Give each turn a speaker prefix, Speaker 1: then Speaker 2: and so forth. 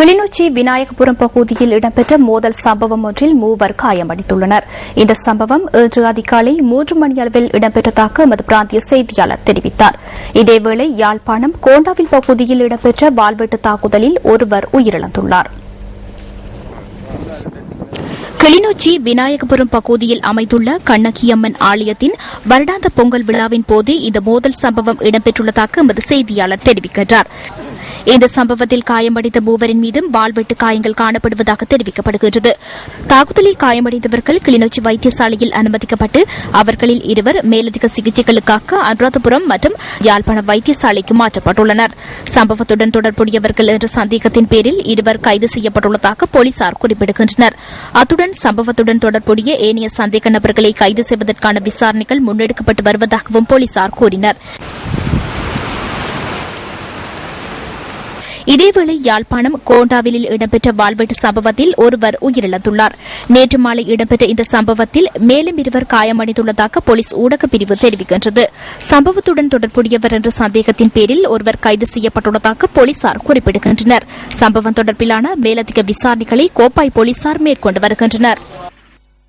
Speaker 1: கிளிநொச்சி விநாயகபுரம் பகுதியில் இடம்பெற்ற மோதல் சம்பவம் ஒன்றில் மூவர் காயமடைந்துள்ளனர். இந்த சம்பவம் இன்று அதிகாலை மூன்று மணி அளவில் இடம்பெற்றதாக எமது பிராந்திய செய்தியாளர் தெரிவித்தார். இதேவேளை யாழ்ப்பாணம் கோண்டாவில் பகுதியில் இடம்பெற்ற வாள்வெட்டு தாக்குதலில் ஒருவர் உயிரிழந்துள்ளார். கிளிநொச்சி விநாயகபுரம் பகுதியில் அமைந்துள்ள கண்ணகியம்மன் ஆலயத்தின் வருடாந்த பொங்கல் விழாவின் போது இந்த மோதல் சம்பவம் இடம்பெற்றுள்ளதாக எமது செய்தியாளர் தெரிவிக்கின்றார். இந்த சம்பவத்தில் காயமடைந்த மூவரின் மீதும் வாள்வெட்டு காயங்கள் காணப்படுவதாக தெரிவிக்கப்படுகிறது தாக்குதலில் காயமடைந்தவர்கள் கிளிநொச்சி வைத்தியசாலையில் அனுமதிக்கப்பட்டு அவர்களில் இருவர் மேலதிக சிகிச்சைகளுக்காக அனுராதபுரம் மற்றும் யாழ்ப்பாணம் வைத்தியசாலைக்கு மாற்றப்பட்டுள்ளனர். சம்பவத்துடன் தொடர்புடையவர்கள் என்ற சந்தேகத்தின் பேரில் இருவர் கைது செய்யப்பட்டுள்ளதாக போலீசார் குறிப்பிடுகின்றனர். அத்துடன் சம்பவத்துடன் தொடர்புடைய ஏனைய சந்தேக நபர்களை கைது செய்வதற்கான விசாரணைகள் முன்னெடுக்கப்பட்டு வருவதாகவும் போலீசார் கூறினர். இதேவேளை யாழ்ப்பாணம் கோண்டாவிலில் இடம்பெற்ற வாள்வெட்டு சம்பவத்தில் ஒருவர் உயிரிழந்துள்ளார். நேற்று மாலை இடம்பெற்ற இந்த சம்பவத்தில் மேலும் இருவர் காயமடைந்துள்ளதாக போலீஸ் ஊடகப் பிரிவு தெரிவிக்கின்றது. சம்பவத்துடன் தொடர்புடையவர் என்ற சந்தேகத்தின் பேரில் ஒருவர் கைது செய்யப்பட்டுள்ளதாக போலீசார் குறிப்பிடுகின்றனர். சம்பவம் தொடர்பிலான மேலதிக விசாரணைகளை கோப்பாய் போலீசார் மேற்கொண்டு வருகின்றனர்.